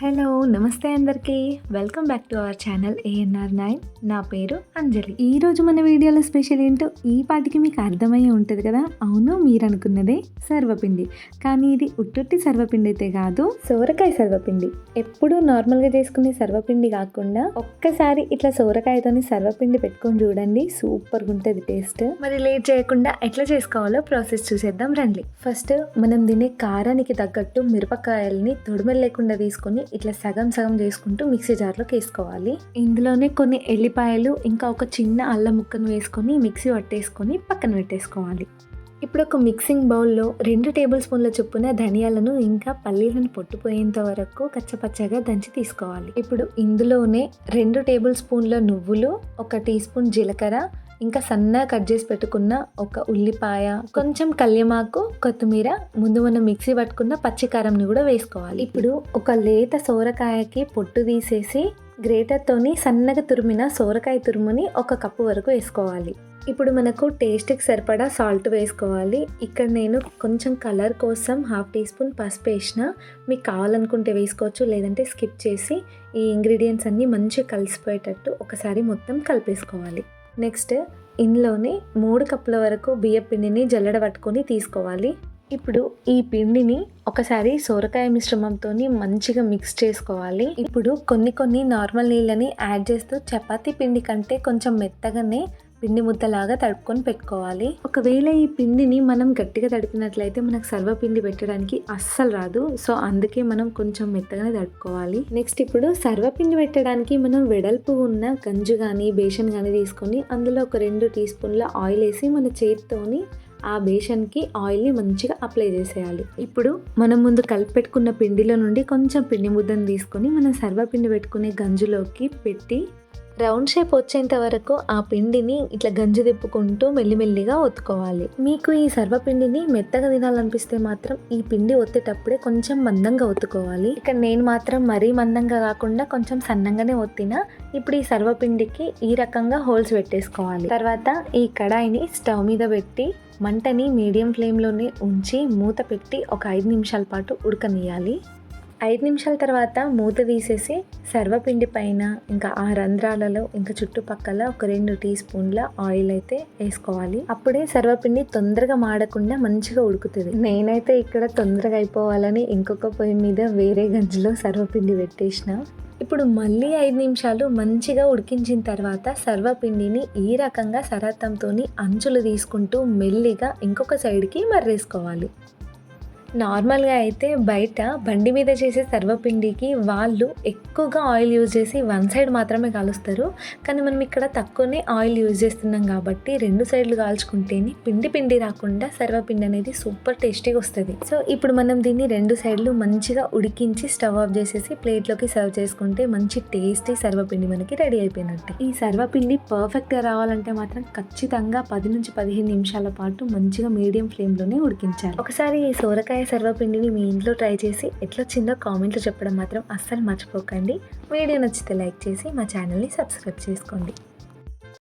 Hello నమస్తే అందరికీ. Welcome back to our channel ANR nine నా పేరు అంజలి. ఈరోజు మన వీడియోలో స్పెషల్ ఏంటో ఈ పాటికి మీకు అర్థమయ్యే ఉంటుంది కదా? అవును మీరు అనుకున్నదే సర్వపిండి. కానీ ఇది ఉట్టుట్టి సర్వపిండి అయితే కాదు సోరకాయ సర్వపిండి. ఎప్పుడూ నార్మల్గా చేసుకునే సర్వపిండి కాకుండా ఒక్కసారి ఇట్లా సోరకాయతోని సర్వపిండి పెట్టుకొని చూడండి. సూపర్గా ఉంటుంది టేస్ట్. మరి లేట్ చేయకుండా ఎట్లా చేసుకోవాలో ప్రాసెస్ చూసేద్దాం రండి. ఫస్ట్ మనం తినే కారానికి తగ్గట్టు మిరపకాయల్ని తొడిమెలు లేకుండా తీసుకొని ఇట్లా సగం సగం చేసుకుంటూ మిక్సీ జార్లోకి వేసుకోవాలి. ఇందులోనే కొన్ని ఎల్లిపాయలు ఇంకా ఒక చిన్న అల్లం ముక్కను వేసుకొని మిక్సీ పట్టేసుకొని పక్కన పెట్టేసుకోవాలి. ఇప్పుడు ఒక మిక్సింగ్ బౌల్లో రెండు టేబుల్ స్పూన్ల చొప్పున ధనియాలను ఇంకా పల్లీలను పొట్టుపోయేంత వరకు కచ్చపచ్చగా దంచి తీసుకోవాలి. ఇప్పుడు ఇందులోనే రెండు టేబుల్ స్పూన్ల నువ్వులు ఒక టీ స్పూన్ జీలకర్ర ఇంకా సన్నగా కట్ చేసి పెట్టుకున్న ఒక ఉల్లిపాయ కొంచెం కల్యమాకు కొత్తిమీర ముందు మనం మిక్సీ పట్టుకున్న పచ్చికారంని కూడా వేసుకోవాలి. ఇప్పుడు ఒక లేత సోరకాయకి పొట్టు తీసేసి గ్రేటర్తోని సన్నగా తురిమిన సోరకాయ తురుముని ఒక కప్పు వరకు వేసుకోవాలి. ఇప్పుడు మనకు టేస్ట్కి సరిపడా సాల్ట్ వేసుకోవాలి. ఇక్కడ నేను కొంచెం కలర్ కోసం హాఫ్ టీ స్పూన్ పసుపు వేసిన మీకు కావాలనుకుంటే వేసుకోవచ్చు లేదంటే స్కిప్ చేసి ఈ ఇంగ్రీడియంట్స్ అన్నీ మంచిగా కలిసిపోయేటట్టు ఒకసారి మొత్తం కలిపేసుకోవాలి. నెక్స్ట్ ఇందులోనే మూడు కప్పుల వరకు బియ్య పిండిని జల్లడ పట్టుకొని తీసుకోవాలి. ఇప్పుడు ఈ పిండిని ఒకసారి సోరకాయ మిశ్రమంతో మంచిగా మిక్స్ చేసుకోవాలి. ఇప్పుడు కొన్ని కొన్ని నార్మల్ నీళ్ళని యాడ్ చేస్తూ చపాతీ పిండి కంటే కొంచెం మెత్తగానే పిండి ముద్దలాగా తడుపుకొని పెట్టుకోవాలి. ఒకవేళ ఈ పిండిని మనం గట్టిగా తడిపినట్లయితే మనకు సర్వపిండి పెట్టడానికి అస్సలు రాదు. సో అందుకే మనం కొంచెం మెత్తగానే తడుపుకోవాలి. నెక్స్ట్ ఇప్పుడు సర్వపిండి పెట్టడానికి మనం వెడల్పు ఉన్న గంజు కానీ బేషన్ కానీ తీసుకొని అందులో ఒక రెండు టీ స్పూన్ల ఆయిల్ వేసి మన చేతితోని ఆ బేషన్కి ఆయిల్ని మంచిగా అప్లై చేసేయాలి. ఇప్పుడు మనం ముందు కలిపి పెట్టుకున్న పిండిలో నుండి కొంచెం పిండి ముద్దను తీసుకొని మనం సర్వపిండి పెట్టుకునే గంజులోకి పెట్టి రౌండ్ షేప్ వచ్చేంత వరకు ఆ పిండిని ఇట్లా గంజి తిప్పుకుంటూ మెల్లిమెల్లిగా ఒత్తుకోవాలి. మీకు ఈ సర్వపిండిని మెత్తగా తినాలనిపిస్తే మాత్రం ఈ పిండి ఒత్తేటప్పుడే కొంచెం మందంగా ఒత్తుకోవాలి. ఇక నేను మాత్రం మరీ మందంగా కాకుండా కొంచెం సన్నంగానే ఒత్తిన ఇప్పుడు ఈ సర్వపిండికి ఈ రకంగా హోల్స్ పెట్టేసుకోవాలి. తర్వాత ఈ కడాయిని స్టవ్ మీద పెట్టి మంటని మీడియం ఫ్లేమ్లోనే ఉంచి మూత పెట్టి ఒక ఐదు నిమిషాల పాటు ఉడకనియాలి ఐదు నిమిషాల తర్వాత మూత తీసేసి సర్వపిండి పైన ఇంకా ఆ రంధ్రాలలో ఇంకా చుట్టుపక్కల ఒక రెండు టీ స్పూన్ల ఆయిల్ అయితే వేసుకోవాలి. అప్పుడే సర్వపిండి తొందరగా మాడకుండా మంచిగా ఉడుకుతుంది. నేనైతే ఇక్కడ తొందరగా అయిపోవాలని ఇంకొక పొయ్యి మీద వేరే గంజిలో సర్వపిండి పెట్టేసిన. ఇప్పుడు మళ్ళీ ఐదు నిమిషాలు మంచిగా ఉడికించిన తర్వాత సర్వపిండిని ఈ రకంగా సరత్తంతో అంచులు తీసుకుంటూ మెల్లిగా ఇంకొక సైడ్కి మర్రేసుకోవాలి. నార్మల్గా అయితే బయట బండి మీద చేసే సర్వపిండికి వాళ్ళు ఎక్కువగా ఆయిల్ యూజ్ చేసి వన్ సైడ్ మాత్రమే కాలుస్తారు. కానీ మనం ఇక్కడ తక్కువనే ఆయిల్ యూజ్ చేస్తున్నాం కాబట్టి రెండు సైడ్లు కాల్చుకుంటేనే పిండి పిండి రాకుండా సర్వపిండి అనేది సూపర్ టేస్టీగా వస్తుంది. సో ఇప్పుడు మనం దీన్ని రెండు సైడ్లు మంచిగా ఉడికించి స్టవ్ ఆఫ్ చేసేసి ప్లేట్లోకి సర్వ్ చేసుకుంటే మంచి టేస్టీ సర్వపిండి మనకి రెడీ అయిపోయినట్టు. ఈ సర్వపిండి పర్ఫెక్ట్గా రావాలంటే మాత్రం ఖచ్చితంగా పది నుంచి పదిహేను నిమిషాల పాటు మంచిగా మీడియం ఫ్లేమ్లోనే ఉడికించాలి. ఒకసారి ఈ సోరకాయ సొరకాయ సర్వపిండిని మీ ఇంట్లో ట్రై చేసి ఎట్లొచ్చిందో కామెంట్లో చెప్పడం మాత్రం అస్సలు మర్చిపోకండి. వీడియో నచ్చితే లైక్ చేసి మా ఛానల్ని సబ్స్క్రైబ్ చేసుకోండి.